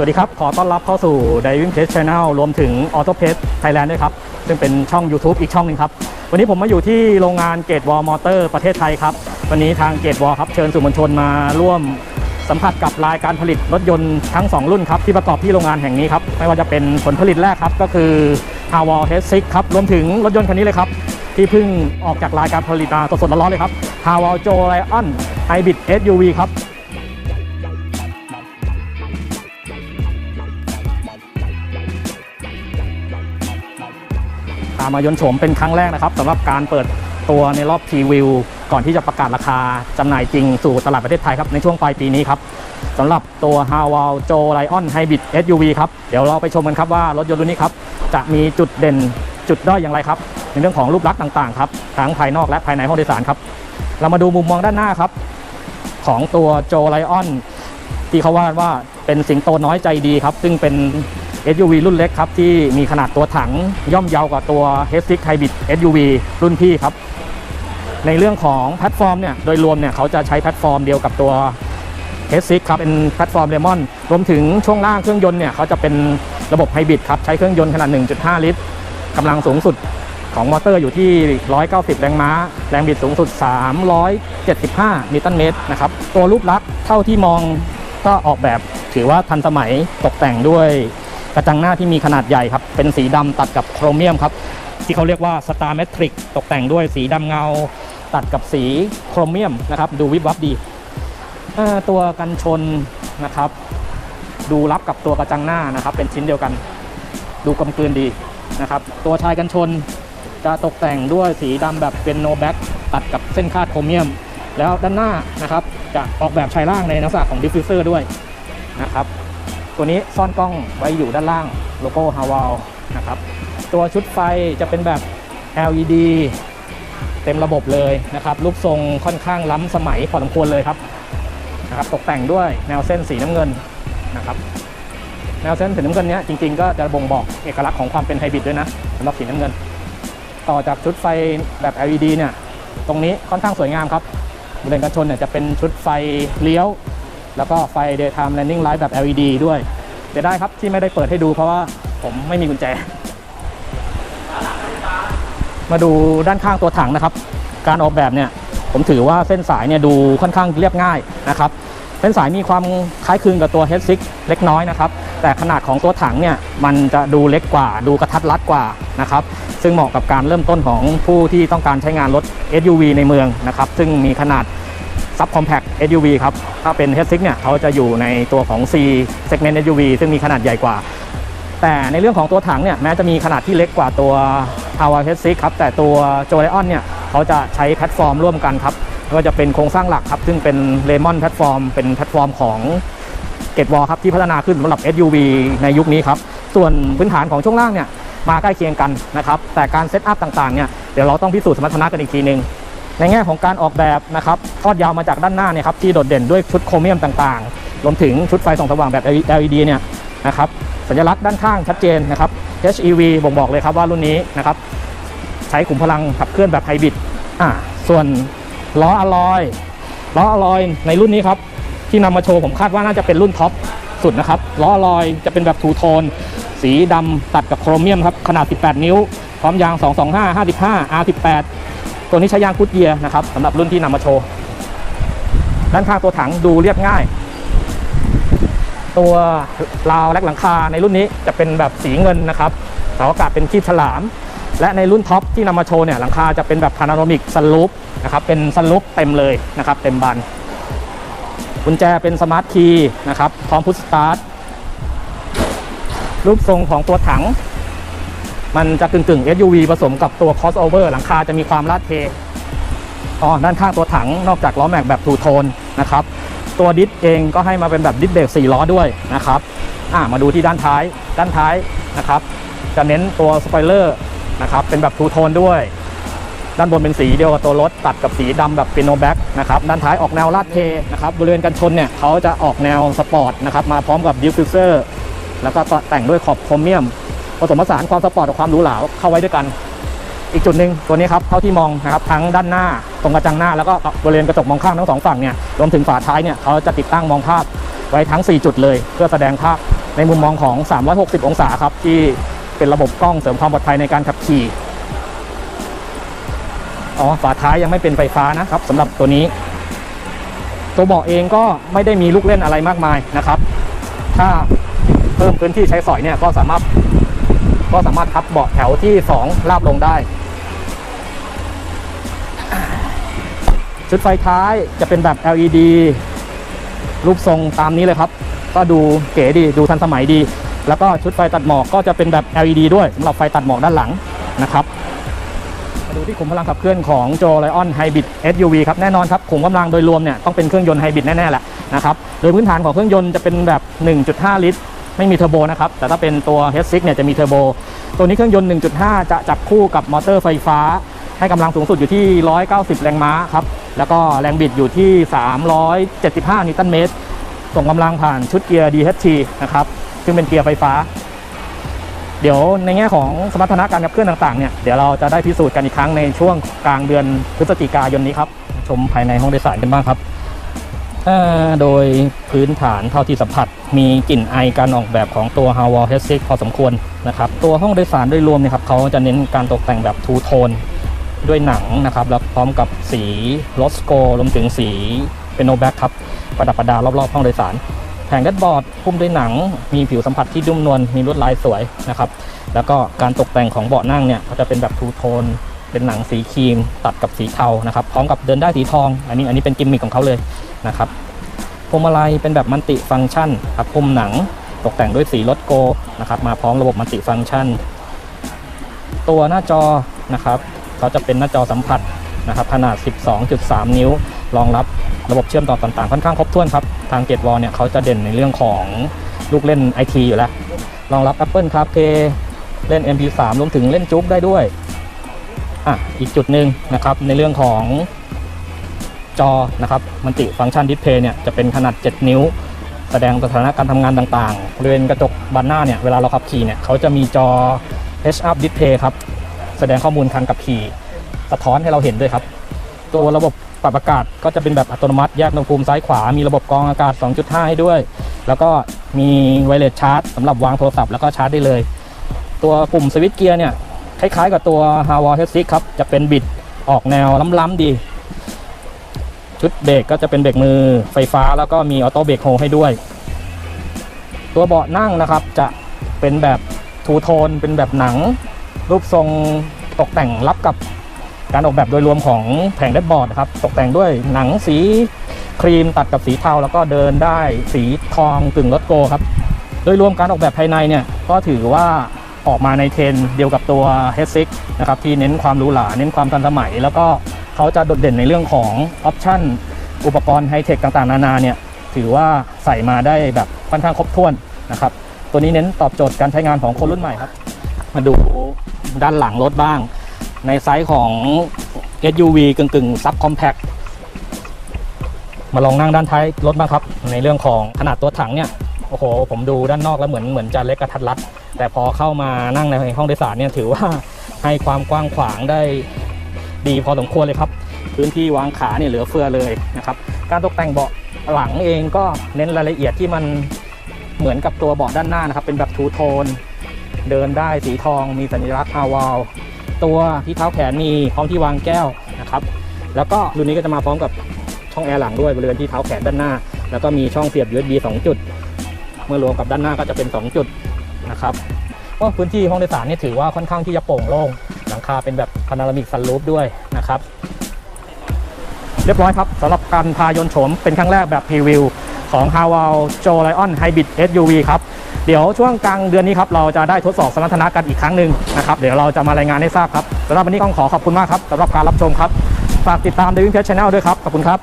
วัสดีครับ ขอต้อนรับเข้าสู่ Diving Test Channel รวมถึง Auto p a c e Thailand ด้วยครับ ซึ่งเป็นช่อง YouTube อีกช่องหนึ่งครับ วันนี้ผมมาอยู่ที่โรงงานเกตวอลมอเตอร์ประเทศไทยครับ วันนี้ทางเกตวอลครับ เชิญสื่อมวลชนมาร่วมสัมผัสกับรายการผลิตรถยนต์ทั้ง 2 รุ่นครับที่ประกอบที่โรงงานแห่งนี้ครับ ไม่ว่าจะเป็นผลผลิตแรกครับก็คือ h a w a l H6 ครับ รวมถึงรถยนต์คันนี้เลยครับที่เพิ่งออกจากรายการผลิตมาสดๆร้อนๆเลยครับ h a w a l Joe Lion Hybrid SUV ครับามายนโฉมเป็นครั้งแรกนะครับสำหรับการเปิดตัวในรอบพรีวิว ก่อนที่จะประกาศราคาจำหน่ายจริงสู่ตลาดประเทศไทยครับในช่วงปลายปีนี้ครับสำหรับตัว h a w a l Joe Lion Hybrid SUV ครับเดี๋ยวเราไปชมกันครับว่ารถยนต์รุ่นนี้ครับจะมีจุดเด่นจุดด้อยอย่างไรครับ ในเรื่องของรูปลักษณ์ต่างๆครับทั้งภายนอกและภายในห้องโดยสารครับ เรามาดูมุมมองด้านหน้าครับ ของตัว Joe Lion ที่เขาว่ากันว่าเป็นสิงโตน้อยใจดีครับ ซึ่งเป็น SUV รุ่นเล็กครับ ที่มีขนาดตัวถังย่อมเยาวกว่าตัว H6 Hybrid SUV รุ่นพี่ครับ ในเรื่องของแพลตฟอร์มเนี่ยโดยรวมเนี่ยเขาจะใช้แพลตฟอร์มเดียวกับตัว H6 ครับเป็นแพลตฟอร์มเลมอนรวมถึงช่วงล่างเครื่องยนต์เนี่ยเขาจะเป็นระบบไฮบริดครับใช้เครื่องยนต์ขนาด 1.5 ลิตรกำลังสูงสุดของมอเตอร์อยู่ที่ 190 แรงม้า แรงบิดสูงสุด 375 นิวตันเมตรนะครับ ตัวรูปลักษณ์เท่าที่มองก็ออกแบบถือว่าทันสมัยตกแต่งด้วย กระจังหน้าที่มีขนาดใหญ่ครับ เป็นสีดำตัดกับโครเมียมครับ ที่เขาเรียกว่า Star Matrix ตกแต่งด้วยสีดำเงา ตัดกับสีโครเมียมนะครับ ดูวิบวับดีตัวกันชนนะครับ ดูรับกับตัวกระจังหน้านะครับ เป็นชิ้นเดียวกัน ดูกลมกลืนดีนะครับ ตัวชายกันชนจะตกแต่งด้วยสีดำแบบเป็นโนแบ็กตัดกับเส้นคาดโครเมียม แล้วด้านหน้านะครับ จะออกแบบชายล่างในลักษณะของดิฟฟิวเซอร์ด้วยนะครับ ตัวนี้ซ่อนกล้องไว้อยู่ด้านล่างโลโก้ฮาวาลนะครับตัวชุดไฟจะเป็นแบบ LED เต็มระบบเลยนะครับรูปทรงค่อนข้างล้ำสมัยพอสมควรเลยครับนะครับตกแต่งด้วยแนวเส้นสีน้ำเงินนะครับแนวเส้นสีน้ำเงินเนี้ยจริงๆก็จะบ่งบอกเอกลักษณ์ของความเป็นไฮบริดด้วยนะสำหรับสีน้ำเงิน ต่อจากชุดไฟแบบ LED เนี่ยตรงนี้ค่อนข้างสวยงามครับบริเวณกันชนเนี่ยจะเป็นชุดไฟเลี้ยว แล้วก็ไฟ daytime running light แบบ LED ด้วยเดี๋ยวได้ครับที่ไม่ได้เปิดให้ดูเพราะว่าผมไม่มีกุญแจ มาดูด้านข้างตัวถังนะครับ การออกแบบเนี่ยผมถือว่าเส้นสายเนี่ยดูค่อนข้างเรียบง่ายนะครับเส้นสายมีความคล้ายคลึงกับตัว H6 เล็กน้อยนะครับ แต่ขนาดของตัวถังเนี่ยมันจะดูเล็กกว่า ดูกระทัดรัดกว่านะครับ ซึ่งเหมาะกับการเริ่มต้นของผู้ที่ต้องการใช้งานรถ SUV ในเมืองนะครับ ซึ่งมีขนาด ซับคอมแพค SUV ครับ ถ้าเป็น H6 เนี่ยเขาจะอยู่ในตัวของ C segment SUV ซึ่งมีขนาดใหญ่กว่า แต่ในเรื่องของตัวถังเนี่ยแม้จะมีขนาดที่เล็กกว่าตัว h a w a H6 ครับ แต่ตัว j o l e o n เนี่ยเขาจะใช้แพลตฟอร์มร่วมกันครับไม่ว่าจะเป็นโครงสร้างหลักครับ ซึ่งเป็น Lemon แพลตฟอร์มเป็นแพลตฟอร์มของเกตวอลครับที่พัฒนาขึ้นสำหรับ SUV ในยุคนี้ครับ ส่วนพื้นฐานของช่วงล่างเนี่ยมาใกล้เคียงกันนะครับ แต่การเซตอัพต่างๆเนี่ยเดี๋ยวเราต้องพิสูจน์สมรรถนะกันอีกทีหนึ่ง ในแง่ของการออกแบบนะครับทอดยาวมาจากด้านหน้าเนี่ยครับที่โดดเด่นด้วยชุดโครเมียมต่างๆ รวมถึงชุดไฟส่องสว่างแบบ LED เนี่ยนะครับสัญลักษณ์ด้านข้างชัดเจนนะครับ HEV บ่งบอกเลยครับว่ารุ่นนี้นะครับใช้ขุมพลังขับเคลื่อนแบบไฮบริดอ่าส่วนล้ออะลอยล้ออะลอยในรุ่นนี้ครับที่นำมาโชว์ผมคาดว่าน่าจะเป็นรุ่นท็อปสุดนะครับล้ออะลอยจะเป็นแบบทูโทน สีดำตัดกับโครเมียมครับขนาด 18 นิ้ว พร้อมยาง 225 55 R18 ตัวนี้ใช้ยางกุดเยียร์นะครับสำหรับรุ่นที่นำมาโชว์ ด้านข้างตัวถังดูเรียบง่าย ตัวราวและหลังคาในรุ่นนี้จะเป็นแบบสีเงินนะครับเสาอากาศเป็นคีบฉลาม และในรุ่นท็อปที่นำมาโชว์เนี่ยหลังคาจะเป็นแบบพานาโรมิกซันลูปนะครับเป็นซันลูปเต็มเลยนะครับเต็มบานกุญแจเป็นสมาร์ทคีย์นะครับพร้อมพุทสตาร์ทรูปทรงของตัวถัง มันจะกึ่งๆ SUV ผสมกับตัว crossover หลังคาจะมีความลาดเทอ๋อด้านข้างตัวถังนอกจากล้อแม็กแบบทูโทนนะครับ ตัวดิสเองก็ให้มาเป็นแบบดิสเบรก4ล้อด้วยนะครับอ่ามาดูที่ด้านท้ายด้านท้ายนะครับ จะเน้นตัวสปอยเลอร์นะครับเป็นแบบทูโทนด้วย ด้านบนเป็นสีเดียวกับตัวรถตัดกับสีดำแบบปิโนแบ็กนะครับด้านท้ายออกแนวลาดเทนะครับบริเวณกันชนเนี่ยเขาจะออกแนวสปอร์ตนะครับมาพร้อมกับดิฟฟิวเซอร์แล้วก็แต่งด้วยขอบโครเมียม ผสมผสานความสปอร์ตกับความหรูหราเข้าไว้ด้วยกัน อีกจุดหนึ่งตัวนี้ครับเท่าที่มองนะครับทั้งด้านหน้าตรงกระจังหน้าแล้วก็บริเวณกระจกมองข้างทั้งสองฝั่งเนี่ยรวมถึงฝาท้ายเนี่ยเขาจะติดตั้งมองภาพไว้ทั้ง 4 จุดเลย เพื่อแสดงภาพในมุมมองของ 360 องศาครับที่เป็นระบบกล้องเสริมความปลอดภัยในการขับขี่อ๋อฝาท้ายยังไม่เป็นไฟฟ้านะครับสำหรับตัวนี้ ตัวเบาะเองก็ไม่ได้มีลูกเล่นอะไรมากมายนะครับ ถ้าเพิ่มพื้นที่ใช้สอยเนี่ยก็สามารถ ก็สามารถพับเบาะแถวที่ 2 ลาบลงได้ ชุดไฟท้ายจะเป็นแบบ LED รูปทรงตามนี้เลยครับ ก็ดูเก๋ดีดูทันสมัยดี แล้วก็ชุดไฟตัดหมอกก็จะเป็นแบบ LED ด้วยสำหรับไฟตัดหมอกด้านหลังนะครับมาดูที่ขุมพลังขับเคลื่อนของโจไลออนไฮบริด SUV ครับแน่นอนครับขุมกำลังโดยรวมเนี่ยต้องเป็นเครื่องยนต์ไฮบริดแน่ๆแหละนะครับโดยพื้นฐานของเครื่องยนต์จะเป็นแบบ 1.5 ลิตร ไม่มีเทอร์โบนะครับ แต่ถ้าเป็นตัว H6 เนี่ยจะมีเทอร์โบ ตัวนี้เครื่องยนต์ 1.5 จะจับคู่กับมอเตอร์ไฟฟ้า ให้กำลังสูงสุดอยู่ที่ 190 แรงม้าครับ แล้วก็แรงบิดอยู่ที่ 375 นิวตันเมตร ส่งกำลังผ่านชุดเกียร์ DHT นะครับ ซึ่งเป็นเกียร์ไฟฟ้า เดี๋ยวในแง่ของสมรรถนะการขับเคลื่อนต่างๆ เนี่ย เดี๋ยวเราจะได้พิสูจน์กันอีกครั้งในช่วงกลางเดือนพฤศจิกายนนี้ครับ ชมภายในห้องโดยสารกันบ้างครับ โดยพื้นฐานเท่าที่สัมผัส มีกลิ่นไอการออกแบบของตัว h a w a l h e s i พอสมควรนะครับตัวห้องโดยสารโดยรวมเนี่ยครับเขาจะเน้นการตกแต่งแบบทูโทนด้วยหนังนะครับแล้วพร้อมกับสีโรสโกรวมถึงสีเป็นโนแบ็กครับประดับประดารอบๆห้องโดยสาร แผงแดชบอร์ดพุ่มด้วยหนัง มีผิวสัมผัสที่นุ่มนวลมีลวดลายสวยนะครับแล้วก็การตกแต่งของเบาะนั่งเนี่ยก็จะเป็นแบบทูโทน เป็นหนังสีครีมตัดกับสีเทานะครับพร้อมกับเดินได้สีทอง อันนี้อันนี้เป็นกิมมิคของเขาเลยนะครับพวงมาลัยเป็นแบบมัลติฟังก์ชันครับพุ่มหนังตกแต่งด้วยสีรถโกนะครับมาพร้อมระบบมัลติฟังก์ชัน ตัวหน้าจอนะครับเขาจะเป็นหน้าจอสัมผัสนะครับขนาด 12.3 นิ้ว รองรับระบบเชื่อมต่อต่างๆ ค่อนข้างครบถ้วนครับ ทางเกตวอลเนี่ยเขาจะเด่นในเรื่องของลูกเล่นไอทีอยู่แล้ว รองรับ Apple CarPlay เล่น MP3 รวมถึงเล่นจุ๊กได้ด้วย อะอีกจุดหนึ่งนะครับในเรื่องของจอนะครับมันติฟังก์ชันดิสเพย์เนี่ยจะเป็นขนาด 7 นิ้ว แสดงสถานะการทำงานต่างๆบริเวณกระจกบานหน้าเนี่ยเวลาเราขับขี่เนี่ยเขาจะมีจอ H up display ครับ แสดงข้อมูลการขับขี่ สะท้อนให้เราเห็นด้วยครับ ตัวระบบปรับอากาศก็จะเป็นแบบอัตโนมัติแยกอุณหภูมิซ้ายขวา มีระบบกรองอากาศ 2.5 ให้ด้วย แล้วก็มีไวเลสชาร์จสำหรับวางโทรศัพท์แล้วก็ชาร์จได้เลย ตัวปุ่มสวิตช์เกียร์เนี่ย คล้ายๆกับตัว h a w a l h e s i ครับ จะเป็นบิดออกแนวล้ำๆดี ชุดเบรกก็จะเป็นเบรกมือไฟฟ้าแล้วก็มีออโต้เบรกโฮให้ด้วย ตัวเบาะนั่งนะครับจะเป็นแบบทูโทนเป็นแบบหนัง รูปทรงตกแต่งรับกับการออกแบบโดยรวมของแผงแดชบอร์ดครับ ตกแต่งด้วยหนังสีครีมตัดกับสีเทาแล้วก็เดินได้สีทองกึ่งรถโกครับ โดยรวมการออกแบบภายในเนี่ยก็ถือว่า ออกมาในเทรนเดียวกับตัว h 6 นะครับที่เน้นความหรูหราเน้นความทันสมัย แล้วก็เขาจะโดดเด่นในเรื่องของออปชั่นอุปกรณ์ไฮเทคต่างๆ นานาเนี่ยถือว่าใส่มาได้แบบค่อนข้างครบถ้วนนะครับตัวนี้เน้นตอบโจทย์การใช้งานของคนรุ่นใหม่ครับมาดูด้านหลังรถบ้าง ในไซส์ของ SUV กึ่งๆซับคอมแพคมาลองนั่งด้านท้ายรถบ้างครับ ในเรื่องของขนาดตัวถังเนี่ย โอ้โห ผมดูด้านนอกแล้วเหมือนเหมือนจะเล็กกระทัดรัด แต่พอเข้ามานั่งในห้องโดยสารเนี่ยถือว่าให้ความกว้างขวางได้ดีพอสมควรเลยครับ พื้นที่วางขาเนี่ยเหลือเฟือเลยนะครับ การตกแต่งเบาะหลังเองก็เน้นรายละเอียดที่มันเหมือนกับตัวเบาะด้านหน้านะครับ เป็นแบบทูโทน เดินได้สีทองมีสัญลักษณ์ฮาวาลตัวที่เท้าแขนมีพร้อมที่วางแก้วนะครับ แล้วก็รุ่นนี้ก็จะมาพร้อมกับช่องแอร์หลังด้วยบริเวณที่เท้าแขนด้านหน้า แล้วก็มีช่องเสียบ USB 2 จุด มื่อรวมกับด้านหน้าก็จะเป็น 2 จุดนะครับก็พื้นที่ห้องโดยสารนี่ถือว่าค่อนข้างที่จะโปร่งโล่งหลังคาเป็นแบบพานารามิกซันรูฟด้วยนะครับเรียบร้อยครับสำหรับการพายนโฉมเป็นครั้งแรกแบบพรีวิวของ h a w a l j o Lion Hybrid SUV ครับเดี๋ยวช่วงกลางเดือนนี้ครับเราจะได้ทดสอบสมรรถนะกันอีกครั้งหนึ่งนะครับเดี๋ยวเราจะมารายงานให้ทราบครับสำหรับวันนี้ต้องขอขอบคุณมากครับสำหรับการรับชมครับ ฝากติดตาม d a v i n g Page Channel ด้วยครับ ขอบคุณครับ